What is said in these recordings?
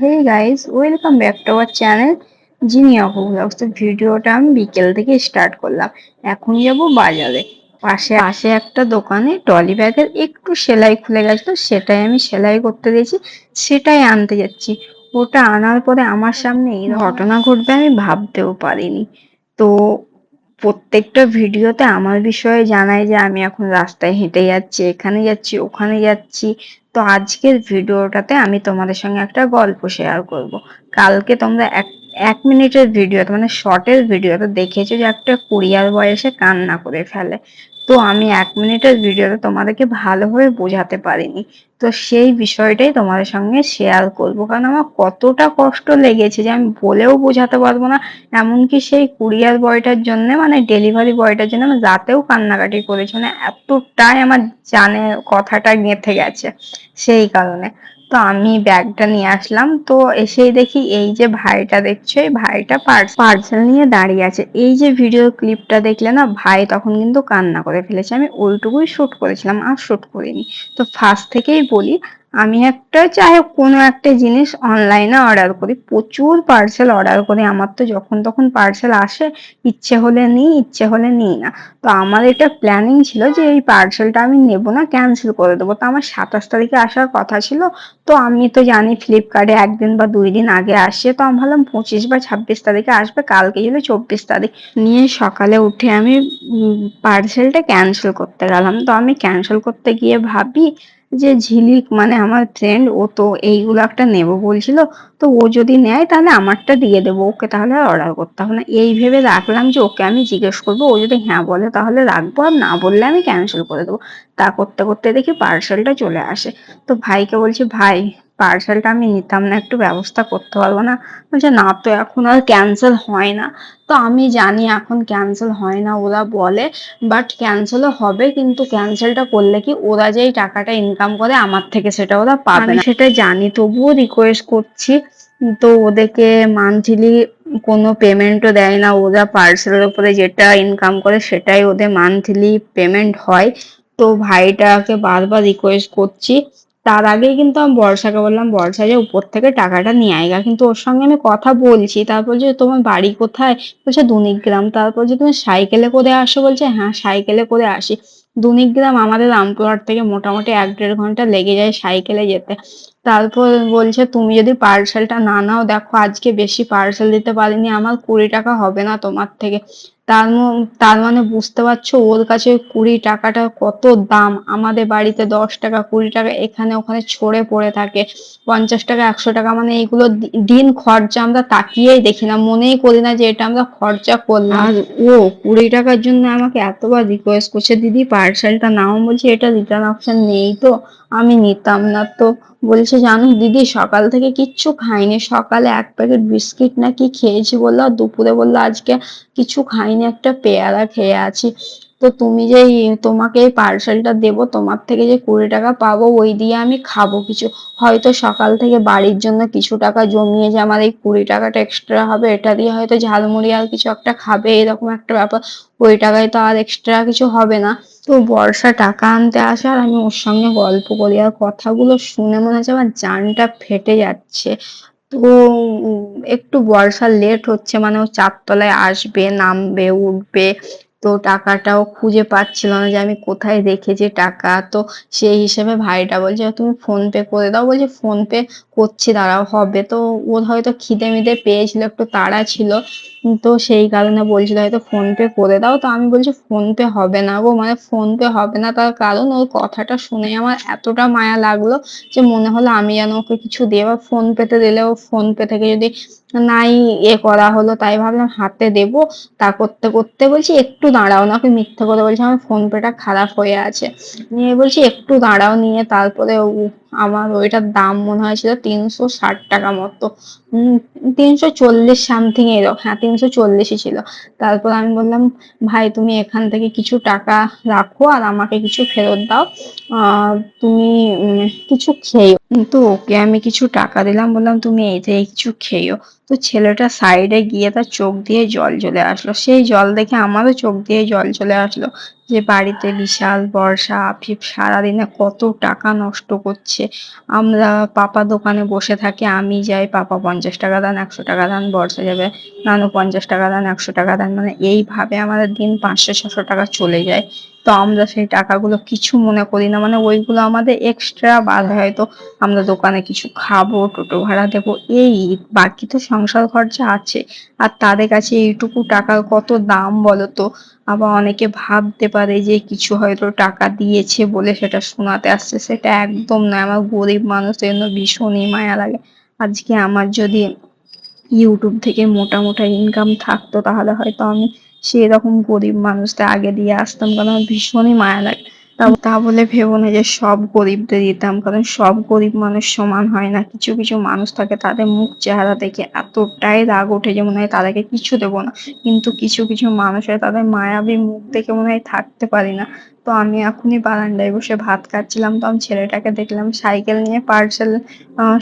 Hey guys welcome back to our channel Zinia blogs তো ভিডিওটা আমি বিকেল থেকে স্টার্ট করলাম। এখন যাব বাজারে। পাশে পাশে একটা দোকানে টলি ব্যাগের একটু সেলাই খুলে গেছিল, সেটাই আমি সেলাই করতে দিয়েছি, সেটাই আনতে যাচ্ছি। ওটা আনার পরে আমার সামনে এই ঘটনা ঘটবে আমি ভাবতেও পারিনি। তো প্রত্যেকটা ভিডিওতে আমার বিষয়ে জানায় যে আমি এখন রাস্তায় হেঁটে যাচ্ছি, এখানে যাচ্ছি, ওখানে যাচ্ছি। তো আজকের ভিডিওটাতে আমি তোমাদের সঙ্গে একটা গল্প শেয়ার করব। কালকে তোমরা এক এক মিনিটের ভিডিওতে মানে শর্টের ভিডিওতে দেখেছ যে একটা কুরিয়ার বয়সে কান্না করে ফেলে। তো আমি এক মিনিটের ভিডিওতে তোমাদেরকে ভালোভাবে বোঝাতে পারিনি। তো সেই বিষয়টাই তোমাদের সঙ্গে শেয়ার করব। কারণ আমার কতটা কষ্ট লেগেছে যে আমি বলেও বোঝাতে পারব না, এমনকি সেই কুরিয়ার বয়টার জন্য মানে ডেলিভারি বয়টার জন্য আমি রাতেও কান্নাকাটি করেছি। মানে এতটাই আমার জানে কথাটা গেঁথে গেছে সেই কারণে। তো আমি ব্যাগটা নিয়ে আসলাম। তো এসেই দেখি এই যে ভাইটা দেখছ, এই ভাইটা পার্সেল নিয়ে দাঁড়িয়ে আছে। এই যে ভিডিও ক্লিপটা দেখলে না, ভাই তখন কিন্তু কান্না করে ফেলেছে। আমি ওইটুকুই শ্যুট করেছিলাম, আর শ্যুট করিনি। তো ফার্স্ট থেকেই বলি আমি একটা চাই কোনো একটা জিনিস অনলাইনে অর্ডার করি। প্রচুর পার্সেল অর্ডার করি। আমার তো যখন তখন পার্সেল আসে, ইচ্ছে হলে নিই, ইচ্ছে হলে নিই না। তো আমার এটা প্ল্যানিং ছিল যে এই পার্সেলটা আমি নেব না ক্যান্সেল করে দেবো। তো আমার সাতাশ তারিখে আসার কথা ছিল। তো আমি তো জানি ফ্লিপকার্টে একদিন বা দুই দিন আগে আসে। তো আমি ভাবলাম পঁচিশ বা ছাব্বিশ তারিখে আসবে, কালকে ছিল চব্বিশ তারিখ। নিয়ে সকালে উঠে আমি পার্সেলটা ক্যান্সেল করতে গেলাম। তো আমি ক্যান্সেল করতে গিয়ে ভাবি যে ঝিলিক মানে আমার ফ্রেন্ড ও তো এইগুলো একটা নেব বলছিল, তো ও যদি নেয় তাহলে আমারটা দিয়ে দেবো, ওকে তাহলে আর অর্ডার করতে হবে না। এই ভেবে রাখলাম যে ওকে আমি জিজ্ঞেস করব, ও যদি হ্যাঁ বলে তাহলে রাখব, আর না বললে আমি ক্যান্সেল করে দেবো। তা করতে করতে দেখি পার্সেলটা চলে আসে। তো ভাইকে বলছি, ভাই পার্সেলটা আমি নিতাম না, একটু ব্যবস্থা করতে পারব না। বলছে, না তো, এখন আর ক্যান্সেল হয় না। তো আমি জানি এখন ক্যান্সেল হয় না, ওরা বলে বাট ক্যান্সেলও হবে, কিন্তু ক্যান্সেলটা করলে কি ওরা যেই টাকাটা ইনকাম করে, আমার থেকে সেটা ওরা পাবে না। সেটা জানি, তবুও রিকোয়েস্ট করছি। তো ওদেরকে মান্থলি কোনো পেমেন্টও দেয় না, ওরা পার্সেলের উপরে যেটা ইনকাম করে, সেটাই ওদের মান্থলি পেমেন্ট হয়। তো ভাইটাকে বারবার রিকোয়েস্ট করছি তার আগেই কিন্তু আমি বর্ষাকে বললাম, বর্ষা যে উপর থেকে টাকাটা নিয়ে আয়গা কিন্তু ওর সঙ্গে আমি কথা বলছি। তারপর যে তোমার বাড়ি কোথায়? বলছে দুনিগ্রাম। তারপর যে তুমি সাইকেলে করে আসো, বলছে হ্যাঁ সাইকেলে করে আসি। দুনিগ্রাম আমাদের রামপুরহাট থেকে মোটামুটি এক দেড় ঘণ্টা লেগে যায় সাইকেলে যেতে। তারপর বলছে, তুমি যদি পার্সেলটা না নাও, দেখো আজকে বেশি পার্সেল দিতে পারিনি, আমার কুড়ি টাকা হবে না তোমার থেকে। তার তার মানে বুঝতে পারছ, ওর কাছে কুড়ি টাকাটা কত দাম। আমাদের বাড়িতে দশ টাকা, কুড়ি টাকা, এখানে ওখানে ছড়ে পড়ে থাকে। পঞ্চাশ টাকা, একশো টাকা মানে এইগুলো দিন খরচা আমরা তাকিয়েই দেখি না। মনেই করি না যে এটা আমরা খরচা করলাম। আর ও কুড়ি টাকার জন্য আমাকে এতবার রিকোয়েস্ট করছে, দিদি পার্সেলটা নাও। বলছি, এটা রিটার্ন অপশন নেই তো। আমি নিতাম না। তো বলছে, জানো দিদি, সকাল থেকে কিচ্ছু খাইনি। সকালে এক প্যাকেট বিস্কিট নাকি খেয়েছি বলল, আর দুপুরে বলল, আজকে কিছু খাইনি, একটা পেয়ারা খেয়ে আছি। তো তুমি যে তোমাকে এই পার্সেলটা দেবো, তোমার থেকে যে কুড়ি টাকা পাবো, ওই দিয়ে আমি খাব কিছু। হয়তো সকাল থেকে বাড়ির জন্য কিছু টাকা জমিয়ে যে আমার এই কুড়ি টাকাটা এক্সট্রা হবে, এটা দিয়ে হয়তো ঝালমুড়ি আর কিছু একটা খাবে, এরকম একটা ব্যাপার। ওই টাকায় তো আর এক্সট্রা কিছু হবে না। তো বর্ষা টাকা আনতে আসে আর আমি ওর সঙ্গে গল্প করি আর কথাগুলো শুনে মনে হচ্ছে আমার জানটা ফেটে যাচ্ছে। তো একটু বর্ষা লেট হচ্ছে মানে ও চারতলায় আসবে, নামবে, উঠবে। তো টাকাটাও খুঁজে পাচ্ছিল না যে আমি কোথায় রেখেছি টাকা। তো সেই হিসেবে ভাইটা বলছে, তুমি ফোন পে করে দাও। বলছে ফোন পে করছি, দাঁড়াও, হবে। তো ওর হয়তো খিদে মিদে পেয়েছিল, একটু তাড়া ছিল। তো সেই কারণে বলছিল, হয়তো ফোন পে করে দাও। তো আমি বলছি ফোন পে হবে না গো। মানে ফোন পে হবে না, তার কারণ ওর কথাটা শুনে আমার এতটা মায়া লাগল যে মনে হলো আমি যেন ওকে কিছু দিয়ে বা ফোন পেতে দিলেও ফোন পে থেকে যদি নাই এ করা হলো, তাই ভাবলাম হাতে দেব। তা করতে করতে বলছি, একটু দাঁড়াও না। ওকে মিথ্যে করে বলছি, আমার ফোন পেটা খারাপ হয়ে আছে। নিয়ে বলছি, একটু দাঁড়াও নিয়ে। তারপরে আমার ওইটার দাম মনে হয়েছিল তিনশো ষাট টাকা মতো। তিনশো চল্লিশ সামথিং এরকম হ্যাঁ তিনশো চল্লিশই ছিল। তারপর আমি বললাম, ভাই, তুমি এখান থেকে কিছু টাকা রাখো আর আমাকে কিছু ফেরত দাও। তুমি কিছু খেয়েও তো ওকে আমি কিছু টাকা দিলাম, বললাম, তুমি এই থেকে কিছু খেয়েও। তো ছেলেটা সাইডে গিয়ে তার চোখ দিয়ে জল চলে আসলো। সেই জল দেখে আমারও চোখ দিয়ে জল চলে আসলো যে বাড়িতে বিশাল বর্ষা আফিফ সারাদিনে কত টাকা নষ্ট করছে। আমরা পাপা দোকানে বসে থাকি, আমি যাই, পাপা পঞ্চাশ টাকা দেন, একশো টাকা দেন, বর্ষা যাবে, নানু পঞ্চাশ টাকা দেন, একশো টাকা দেন। মানে এইভাবে আমাদের দিন পাঁচশো, ছশো টাকা চলে যায়। তো আমরা সেই টাকাগুলো কিছু মনে করি না। মানে ওইগুলো আমাদের এক্সট্রা বার হয়তো আমরা দোকানে কিছু খাব, টোটো ভাড়া দেবো, এই বাকি তো সংসার খরচা আছে। আর তাদের কাছে এইটুকু টাকার কত দাম বলো তো? আবার অনেকে ভাবতে পারে যে কিছু হয়তো টাকা দিয়েছে বলে সেটা শোনাতে আসছে। সেটা একদম নয়। আমার গরিব মানুষের জন্য ভীষণই মায়া লাগে। আজকে আমার যদি ইউটিউব থেকে মোটা মোটা ইনকাম থাকতো তাহলে হয়তো আমি সেরকম গরিব মানুষদের আগে দিয়ে আসতাম কারণ আমার ভীষণই মায়া লাগে। তা তা বলে ভেবো না যে সব গরিবদের দিতাম, কারণ সব গরিব মানুষ সমান হয় না। কিছু কিছু মানুষ থাকে তাদের মুখ চেহারা দেখে এতটাই রাগ ওঠে যে মনে হয় তাদেরকে কিছু দেবো না। কিন্তু কিছু কিছু মানুষের তাদের মায়াবী মুখ দেখে মনে হয় থাকতে পারি না। তো আমি এখনই বারান্দায় বসে ভাত খাচ্ছিলাম তো আমি ছেলেটাকে দেখলাম সাইকেল নিয়ে পার্সেল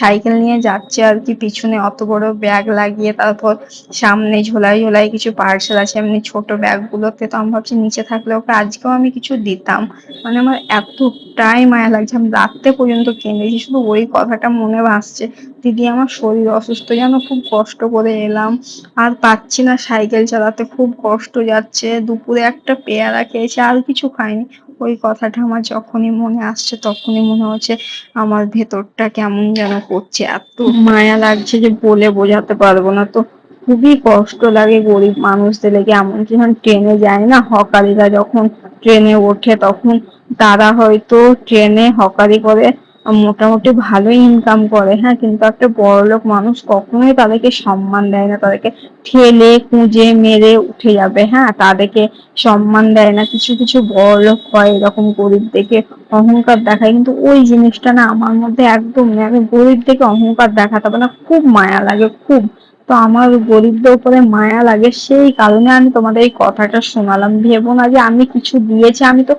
সাইকেল নিয়ে যাচ্ছে আর কি। পিছনে অত বড় ব্যাগ লাগিয়ে তারপর সামনে ঝোলাই ঝোলাই কিছু পার্সেল আছে, এমনি ছোট ব্যাগ গুলোতে। তো আমি ভাবছি নিচে থাকলে ওকে আজকেও আমি কিছু দিতাম। মানে আমার এতটাই মায়া লাগছে, আমি রাত্রে পর্যন্ত কেঁদেছি, শুধু ওই কথাটা মনে ভাসছে দিদি, আমার শরীর অসুস্থ, যেন খুব কষ্ট করে এলাম। আর পাচ্ছি না সাইকেল চালাতে, খুব কষ্ট যাচ্ছে। দুপুরে একটা পেয়ারা খেয়েছে, আর কিছু খাইনি। ওই কথাটা আমার যখনই মনে আসছে, তখনই মনে হচ্ছে আমার ভেতরটা কেমন যেন করছে। এত মায়া লাগছে যে বলে বোঝাতে পারব না তো। খুবই কষ্ট লাগে গরিব মানুষদের লেগে, এমনকি যখন ট্রেনে যায় না, হকারিরা যখন ট্রেনে ওঠে, তখন তারা হয়তো ট্রেনে হকারি করে মোটামুটি ভালো ইনকাম করে হ্যাঁ? কিন্তু একটা বড়লোক মানুষ কখনোই তাদেরকে সম্মান দেয় না, তাদেরকে ঠেলে কুঁজে মেরে উঠে যাবে হ্যাঁ? তাদেরকে সম্মান দেয় না। কিছু কিছু বড়লোক হয় এরকম গরিব দেখে অহংকার দেখায়, কিন্তু ওই জিনিসটা না আমার মধ্যে একদম আমি গরিব দেখে অহংকার দেখাতে না। খুব মায়া লাগে, খুব। তো আমার গরিবদের উপরে মায়া লাগে সেই কারণে আমি তোমাদের এই কথাটা শোনালাম। ভেবো না যে আমি কিছু দিয়েছি, আমি তো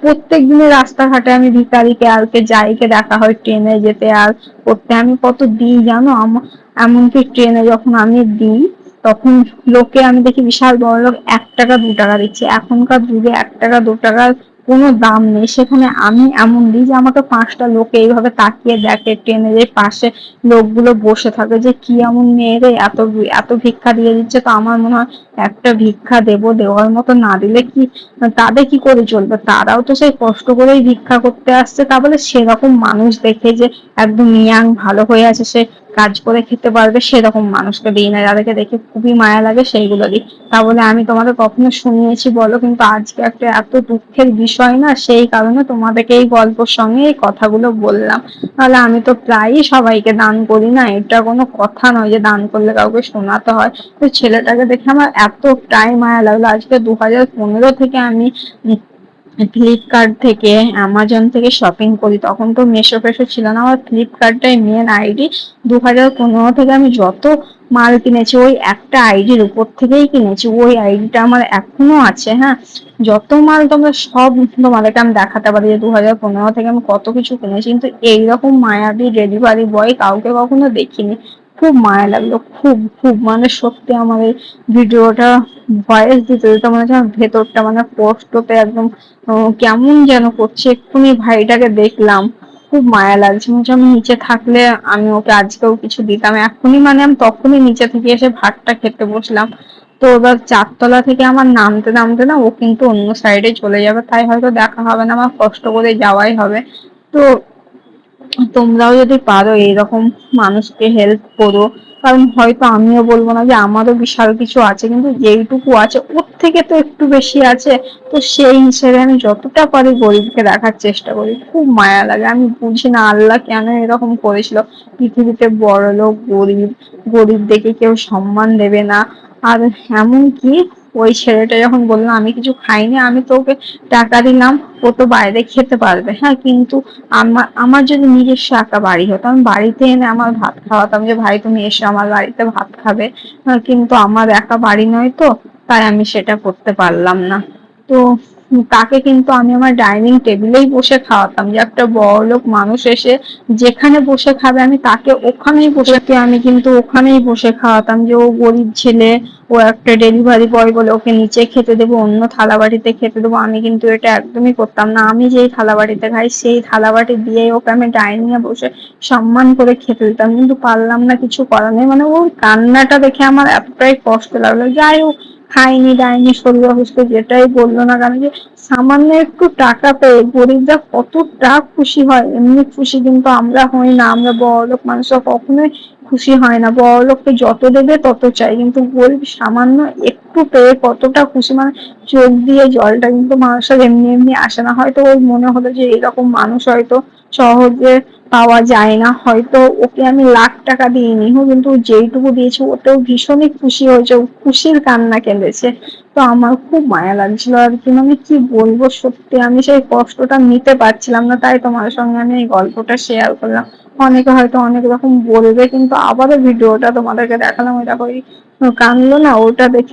প্রত্যেক দিনে রাস্তাঘাটে আমি ভিকারিকে আরকে যাইকে দেখা হয় ট্রেনে যেতে আর করতে। আমি কত দিই জানো? এমনকি ট্রেনে যখন আমি দিই, তখন লোকে আমি দেখি বিশাল বড় লোক এক টাকা দু টাকা দিচ্ছে। এখনকার যুগে এক টাকা দু টাকার কোনো দাম নেই। সেখানে আমি এমন দিই যে আমাকে পাঁচটা লোক এইভাবে তাকিয়ে দেখে ট্রেনে যে পাশে লোকগুলো বসে থাকে যে কি এমন মেয়ে রে, এত এত ভিক্ষা দিয়ে দিচ্ছে। তো আমার মনে হয় একটা ভিক্ষা দেব দেওয়ার মতো না দিলে কি, তাদের কি করে চলবে? তারাও তো সেই কষ্ট করেই ভিক্ষা করতে আসছে। তা বলে সেরকম মানুষ দেখে যে একদম ইয়াং, ভালো হয়ে আছে, সে কাজ করে খেতে পারবে, সেরকম মানুষকে দিই না। যাদেরকে দেখে খুবই মায়া লাগে, সেইগুলো দিই। তা বলে আমি তোমাদের কখনো শুনিয়েছি বলো? কিন্তু আজকে একটা এত দুঃখের বিষয় না, সেই কারণে তোমাদেরকে এই গল্পের সঙ্গে এই কথাগুলো বললাম। তাহলে আমি তো প্রায়ই সবাইকে দান করি না, এটা কোনো কথা নয় যে দান করলে কাউকে শোনাতে হয়। তো ছেলেটাকে দেখে আমার এতটাই মায়া লাগল। আজকে দু হাজার পনেরো থেকে আমি ফ্লিপকার্ট থেকে অ্যামাজন থেকে শপিং করি। তখন তো মেশো ফেশো ছিল না। আমার ফ্লিপকার্টটাই মেন আইডি দু হাজার পনেরো থেকে আমি যত মাল কিনেছি, ওই একটা আইডির উপর থেকেই কিনেছি। ওই আইডিটা আমার এখনও আছে হ্যাঁ? যত মাল তোমরা সব তোমাদেরকে আমি দেখাতে পারি যে দু হাজার পনেরো থেকে আমি কত কিছু কিনেছি। কিন্তু এইরকম মায়াবী ডেলিভারি বয় কাউকে কখনো দেখিনি। খুব মায়া লাগল, খুব খুব মানে সত্যি আমার এই ভিডিওটা ভয়েস দিতে দিতে মনে হচ্ছে আমার ভেতরটা মানে কষ্টতে একদম কেমন যেন করছে, এক্ষুনি ভাইটাকে দেখলাম, খুব মায়া লাগছে, মনে হচ্ছে আমি নিচে থাকলে আমি ওকে আজকেও কিছু দিতাম, এখনই মানে আমি তখনই নিচে থেকে এসে ভাতটা খেতে বসলাম, তো এবার চারতলা থেকে আমার নামতে নামতে না ও কিন্তু অন্য সাইডে চলে যাবে, তাই হয়তো দেখা হবে না, আমার কষ্ট করে যাওয়াই হবে, তো তোমরাও যদি পারো এরকম মানুষকে হেল্প করো, কারণ হয়তো আমিও বলব না যে আমারও বিশাল কিছু আছে, কিন্তু যেইটুকু আছে ওর থেকে তো একটু বেশি আছে। তো সেই হিসেবে আমি যতটা পারি গরিবকে রাখার চেষ্টা করি। খুব মায়া লাগে। আমি বুঝি না আল্লাহ কেন এরকম করেছিল। পৃথিবীতে বড় লোক গরিব গরিব দেখে কেউ সম্মান দেবে না। আর এমন কি ওই ছেলেটা যখন বলল, আমি কিছু খাইনি, আমি তো ওকে টাকা দিলাম, ও তো বাইরে খেতে পারবে। হ্যাঁ কিন্তু আমার আমার যদি নিজস্ব একা বাড়ি হতো, আমি বাড়িতে এনে আমার ভাত খাওয়াতাম যে, ভাই, তুমি এসে আমার বাড়িতে ভাত খাবে। কিন্তু আমার একা বাড়ি নয় তো, তাই আমি সেটা করতে পারলাম না। তো তাকে কিন্তু আমি আমার ডাইনিং টেবিলেই বসে খাওয়াতাম। যে একটা বড়লোক মানুষ এসে যেখানে বসে খাবে, আমি তাকে ওখানেই বসে আমি কিন্তু ওখানেই বসে খাওয়াতাম যে ও গরিব ছেলে, ও একটা ডেলিভারি বয় বলে ওকে নিচে খেতে দেবো, অন্য থালা বাটিতে খেতে দেবো। আমি কিন্তু এটা একদমই করতাম না। আমি যেই থালা বাটিতে খাই, সেই থালা বাটি দিয়ে ওকে আমি ডাইনিং এ বসে সম্মান করে খেতে দিতাম। কিন্তু পারলাম না কিছু করার নেই। মানে ওর কান্নাটা দেখে আমার এতটাই কষ্ট লাগল। যাই হোক খাইনি ডাইনি শরীর অসুস্থ, যেটাই বলল না কেন যে সামান্য একটু টাকা পেয়ে গরিবরা কতটা খুশি হয়। এমনি খুশি কিন্তু আমরা হই না, আমরা বড়লোক মানুষরা কখনোই খুশি হয় না। বড়লোককে যত দেবে তত চাই, কিন্তু গরিব সামান্য একটু পেয়ে কতটা খুশি মানে চোখ দিয়ে জলটা কিন্তু মানুষের এমনি এমনি আসে না। হয়তো ওই মনে হলো যে এরকম মানুষ হয়তো সহজে পাওয়া যায় না। হয়তো ওকে আমি লাখ টাকা দিইনি। কিন্তু যেইটুকু দিয়েছি, ওতেও ভীষণই খুশি হয়েছে। খুশির কান্না কেঁদেছে। তো আমার খুব মায়া লাগছিল আর কি। মানে কি বলব সত্যি, আমি সেই কষ্টটা নিতে পারছিলাম না। তাই তোমার সঙ্গে আমি এই গল্পটা শেয়ার করলাম। অনেকে হয়তো অনেক রকম বলবে, কিন্তু আবারও ভিডিওটা তোমাদেরকে দেখালাম। ওই দেখো কানলো না, ওটা দেখে